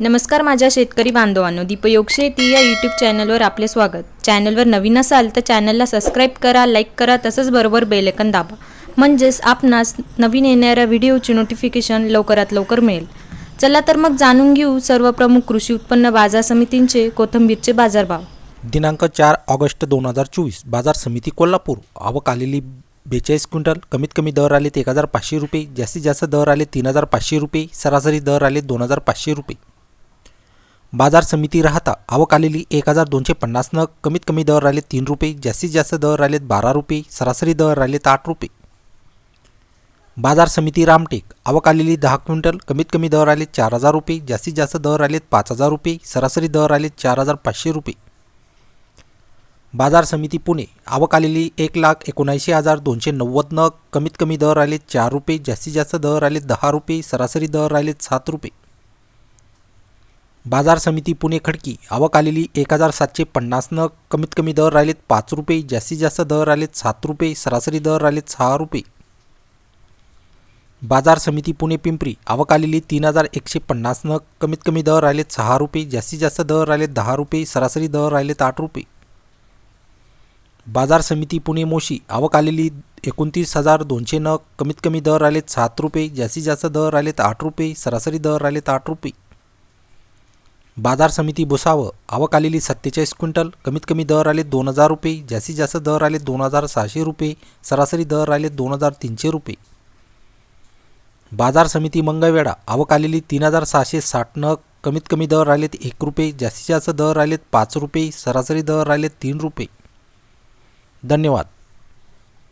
नमस्कार माझ्या शेतकरी बांधवांनो दीपयोग शेती या यूट्यूब चॅनलवर आपले स्वागत. चॅनलवर नवीन असाल तर चॅनलला सबस्क्राईब करा लाईक करा तसंच बरोबर बेलेकन दाबा. म्हणजेच आपणास नवीन येणाऱ्या व्हिडिओची नोटिफिकेशन लवकरात लवकर मिळेल. चला तर मग जाणून घेऊ सर्व प्रमुख कृषी उत्पन्न बाजार समितींचे कोथिंबीरचे बाजारभाव. दिनांक चार ऑगस्ट दोन हजार चोवीस बाजार समिती कोल्हापूर. आवक आलेली बेचाळीस क्विंटल कमीत कमी दर आलेत एक हजार पाचशे रुपये जास्तीत जास्त दर आले तीन हजार पाचशे रुपये सरासरी दर आले दोन हजार पाचशे रुपये. बाजार समिती राहता आवक आलेली एक हजार दोनशे पन्नास नग कमीत कमी दर राहिले तीन रुपये जास्तीत जास्त दर राहिलेत बारा रुपये सरासरी दर राहिलेत आठ रुपये. बाजार समिती रामटेक आवक आलेली दहा क्विंटल कमीत कमी दर आले चार हजार रुपये जास्तीत जास्त दर आलेत पाच हजार रुपये सरासरी दर आलेत चार हजार पाचशे रुपये. बाजार समिती पुणे आवक आलेली एक लाख एकोणऐंशी हजार दोनशे नव्वद नग कमीत कमी दर आले चार रुपये जास्तीत जास्त दर आले दहा रुपये सरासरी दर आले सात रुपये. बाजार समिती पुणे खडकी. आवक आलेली एक हजार सातशे पन्नास नग कमीत कमी दर राहिलेत पाच रुपये जास्तीत जास्त दर आलेत सात रुपये सरासरी दर राहिलेत सहा रुपये. बाजार समिती पुणे पिंपरी. आवक आलेली तीन हजार एकशे पन्नास नग कमीत कमी दर राहिलेत सहा रुपये जास्तीत जास्त दर राहिलेत दहा रुपये सरासरी दर राहिलेत आठ रुपये. बाजार समिती पुणे मोशी. आवक आलेली एकोणतीस हजार दोनशे नग कमीत कमी दर आलेत सात रुपये जास्तीत जास्त दर आलेत आठ रुपये सरासरी दर आलेत आठ रुपये. बाजार समिती बसावं. आवक आलेली सत्तेचाळीस क्विंटल. कमीत कमी दर आले दोन हजार रुपये. जास्तीत जास्त दर आले दोन हजार सहाशे रुपये. सरासरी दर आले दोन हजार तीनशे रुपये. बाजार समिती मंगळवेढा. आवक आलेली तीन हजार सहाशे साठ नग. कमीत कमी दर आलेत एक रुपये. जास्तीत जास्त दर आलेत पाच रुपये. सरासरी दर आले तीन रुपये. धन्यवाद.